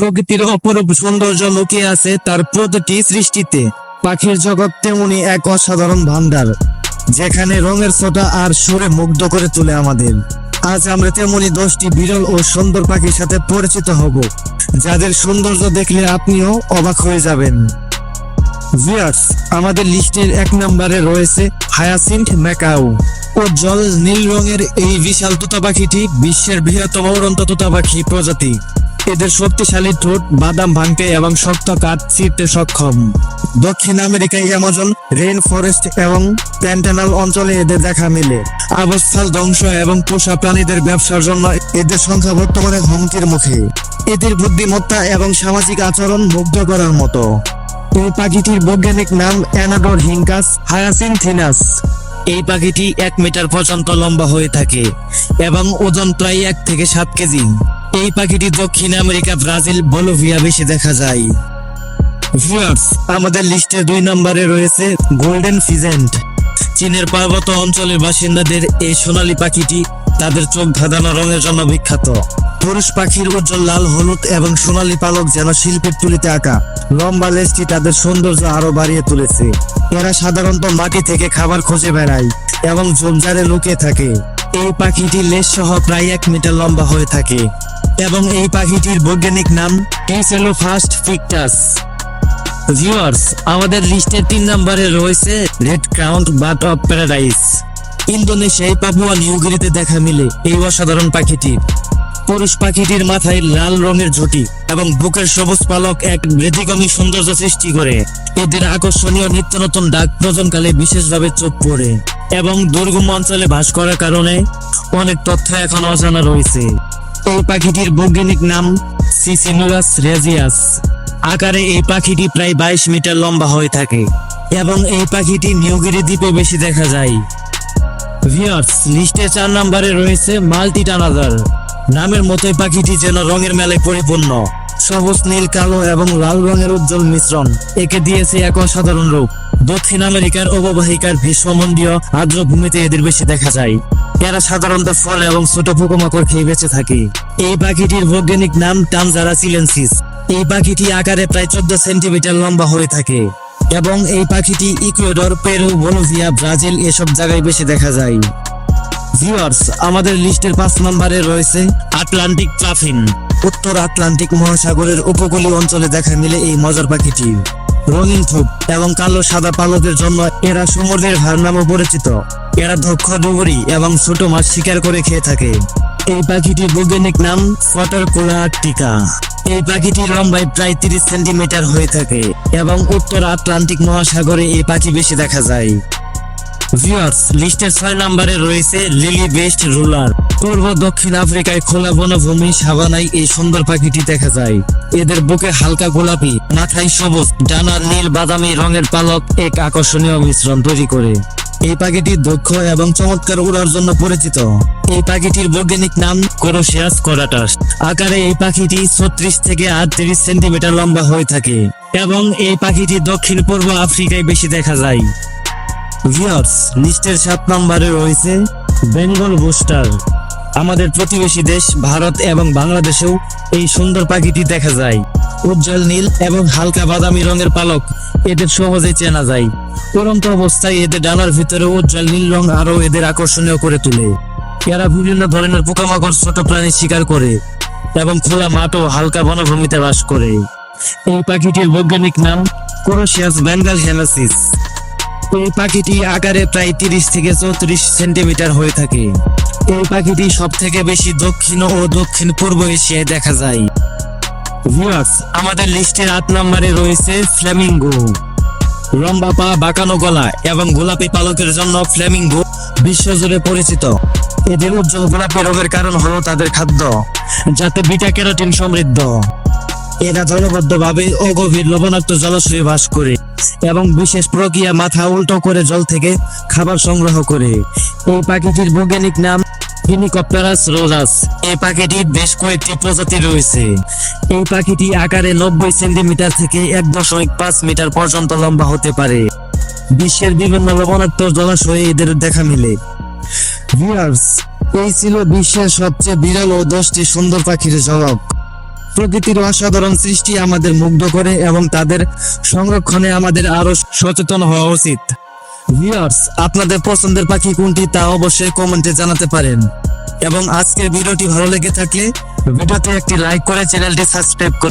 প্রকৃতির অপরূপ সৌন্দর্য লুকিয়ে আছে তার প্রতিটি সৃষ্টিতে। পাখির জগৎ তেমনি এক অসাধারণ ভান্ডার যেখানে রঙের ছোটা আর সুরে মুগ্ধ করে তোলে আমাদের। আজ আমরা তেমনি দশটি বিরল ও সুন্দর পাখির সাথে পরিচিত হব, যাদের সৌন্দর্য দেখলে আপনিও অবাক হয়ে যাবেন। ভিয়ার্স আমাদের লিস্টের এক নম্বরে রয়েছে হায়াসিন্ট ম্যাকাও ও জল নীল রঙের এই বিশাল তোতা পাখিটি বিশ্বের বৃহত্তম উড়ন্ত তোতা পাখি প্রজাতি। এদের শক্তিশালী ঠোঁট, বাদাম ভাঙতে এবং শক্ত কাঠ ছিঁড়তে সক্ষম। দক্ষিণ আমেরিকায় অ্যামাজন রেইন ফরেস্ট এবং প্যান্টানাল অঞ্চলে এদের দেখা মেলে। আবাসস্থল ধ্বংস এবং পোষা প্রাণীদের ব্যবসার জন্য এদের সংখ্যা বর্তমানে হুমকির মুখে। এদের বুদ্ধিমত্তা এবং সামাজিক আচরণ মুগ্ধ করার মতো। এই পাখিটির বৈজ্ঞানিক নাম অ্যানাডোর হিঙ্কাস হায়াসিনথিনাস। এই পাখিটি এক মিটার পর্যন্ত লম্বা হয়ে থাকে এবং ওজন প্রায় এক থেকে সাত কেজি। এই পাখিটি দক্ষিণ আমেরিকা, ব্রাজিল, বলোভিয়া বেশি দেখা যায়। আমাদের লিস্টে দুই নম্বরে রয়েছে গোল্ডেন ফিজেন্ট চীনের পার্বত্য অঞ্চলের বাসিন্দাদের এই সোনালী পাখিটি তাদের চোখ ধাঁধানো রঙের জন্য বিখ্যাত। পুরুষ পাখির উজ্জ্বল লাল, হলুদ এবং সোনালী পালক যেন শিল্পের তুলিতে আঁকা। লম্বা লেজটি তাদের সৌন্দর্য আরও বাড়িয়ে তুলেছে। এরা সাধারণত মাটি থেকে খাবার খুঁজে বেড়ায় এবং ঝোপঝাড়ে লুকিয়ে থাকে। এই পাখিটি লেজ সহ প্রায় এক মিটার লম্বা হয়ে থাকে। এবং এই পাখিটির বৈজ্ঞানিক নাম টেসেলো ফাস্ট ফিকটাস ভিউয়ার্স আমাদের লিস্টের তিন নম্বরে রয়েছে red crowned bird of paradise ইন্দোনেশিয়ায় Papua নিউগিরিতে দেখা মিলে এই অসাধারণ পাখিটি পুরুষ পাখিটির মাথায় লাল রঙের ঝুঁটি এবং বুকের সবুজ পালক এক ব্যতিক্রমী সৌন্দর্য সৃষ্টি করে। এদের আকর্ষণীয় নিত্য নতুন ডাক প্রজনকালে বিশেষভাবে চোখ পড়ে এবং দুর্গম অঞ্চলে বাস করার কারণে অনেক তথ্য এখন অজানা রয়েছে। এই পাখিটির বৈজ্ঞানিক নাম সিসিনুরাস রেজিয়াস। আকারে এই পাখিটি প্রায় বাইশ মিটার লম্বা হয়ে থাকে এবং এই পাখিটি নিউগিরি দ্বীপে বেশি দেখা যায়। ভিউয়ার্স, লিস্টে চার নম্বরে রয়েছে মাল্টি টানাদার। নামের মতোই পাখিটি যেন রঙের মেলায় পরিপূর্ণ। সবুজ, নীল, কালো এবং লাল রঙের উজ্জ্বল মিশ্রণ। একে দিয়েছে এক অসাধারণ রূপ। দক্ষিণ আমেরিকার অববাহিকার ভীষ্মমন্ডীয় আর্দ্র ভূমিতে এদের বেশি দেখা যায়। এরা সাধারণত ফল এবং ছোট পোকামাকড় খেয়ে বেঁচে থাকে। এই পাখিটির বৈজ্ঞানিক নাম টানজারা চিলেন্সিস এই পাখিটি আকারে প্রায় চোদ্দ সেন্টিমিটার লম্বা হয়ে থাকে এবং এই পাখিটি ইকুয়েডর, পেরু বলোভিয়া ব্রাজিল এসব জায়গায় বেশি দেখা যায়। ভিউয়ার্স, আমাদের লিস্টের পাঁচ নম্বরে রয়েছে আটলান্টিক ট্রাফিন উত্তর আটলান্টিক মহাসাগরের উপকূলীয় অঞ্চলে দেখা মিলে এই মজার পাখিটি। রঙিন ঠোঁট এবং কালো সাদা পালকের জন্য এরা সমুদ্রের ভার নামে পরিচিত। এরা দক্ষ ডুবুরি এবং ছোট মাছ শিকার করে খেয়ে থাকে। এই পাখিটির বৈজ্ঞানিক নাম ফটার কোলাটিকা এই পাখিটি লম্বায় প্রায় তিরিশ সেন্টিমিটার হয়ে থাকে এবং উত্তর আটলান্টিক মহাসাগরে এই পাখি বেশি দেখা যায়। ভিউয়ার্স, লিস্টের ছয় নম্বরে রয়েছে লিলি বেস্ট রুলার। পূর্ব দক্ষিণ আফ্রিকায় খোলা বনভূমি সাবানায় এই সুন্দর পাখিটি দেখা যায়। এদের বুকে হালকা গোলাপি, মাথায় সবুজ, ডানার নীল বাদামি রঙের পালক এক আকর্ষণীয় মিশ্রণ তৈরি করে। এই পাখিটি দক্ষ এবং চমৎকার উড়ার জন্য পরিচিত। এই পাখিটির বৈজ্ঞানিক নাম কোরোসিয়াস কোরাটাস। আকারে এই পাখিটি ছত্রিশ থেকে আটত্রিশ সেন্টিমিটার লম্বা হয়ে থাকে এবং এই পাখিটি দক্ষিণ পূর্ব আফ্রিকায় বেশি দেখা যায়। ভিউয়ার্স, লিস্টের সাত নম্বরে রয়েছে বেঙ্গল বুস্টার। আমাদের প্রতিবেশী দেশ ভারত এবং বাংলাদেশেও এই সুন্দর পাখিটি দেখা যায়। উজ্জ্বল নীল এবং হালকা বাদামি রঙের পালক এদের সহজে চেনা যায়। পরন্ত অবস্থায় এদের ডানার ভিতরে উজ্জ্বল নীল রং আরও এদের আকর্ষণীয় করে তোলে। এরা বিভিন্ন ধরনের পোকামাকড়, ছোট প্রাণী শিকার করে এবং খোলা মাঠ ও হালকা বনভূমিতে বাস করে। এই পাখিটির বৈজ্ঞানিক নাম কোরোসিয়াস বেঙ্গল হেনাসিস এই পাখিটি আকারে প্রায় তিরিশ থেকে চৌত্রিশ সেন্টিমিটার হয়ে থাকে। এই পাখিটি সব থেকে বেশি দক্ষিণ ও দক্ষিণ পূর্ব এশিয়ায় দেখা যায়? ভিউয়ার্স আমাদের লিস্টের আট নম্বরে রয়েছে ফ্ল্যামিঙ্গো লম্বা পা বাঁকানো গলা এবং গোলাপি পালকের জন্য ফ্ল্যামিঙ্গো বিশ্বজুড়ে পরিচিত। এদের উজ্জ্বল গোলাপি রঙের কারণ হলো তাদের খাদ্য, যাতে বিটা ক্যারোটিন সমৃদ্ধ। এরা দলবদ্ধভাবে ও গভীর লবণাক্ত জলাশয়ে বাস করে এবং বিশেষ প্রক্রিয়া মাথা উল্টো করে জল থেকে খাবার সংগ্রহ করে। এই পাখিটির বৈজ্ঞানিক নাম ফিনিকপ্টারাস রোজাস এই পাখিটির বেশ কয়েকটি প্রজাতি রয়েছে। এই পাখিটি আকারে নব্বই সেন্টিমিটার থেকে এক দশমিক পাঁচ মিটার পর্যন্ত লম্বা হতে পারে। বিশ্বের বিভিন্ন লবণাক্ত জলাশয়ে এদের দেখা মিলে। ভিউয়ার্স এই ছিল বিশ্বের সবচেয়ে বিরল ও দশটি সুন্দর পাখির জবাব প্রকৃতির অসাধারণ সৃষ্টি আমাদের মুগ্ধ করে এবং তাদের সংরক্ষণে আমাদের আরও সচেতন হওয়া উচিত। ভিউয়ার্স আপনাদের পছন্দের পাখি কোনটি তা অবশ্যই কমেন্টে জানাতে পারেন। এবং আজকের ভিডিওটি ভালো লেগে থাকলে ভিডিওতে একটি লাইক করে চ্যানেলটি সাবস্ক্রাইব করুন।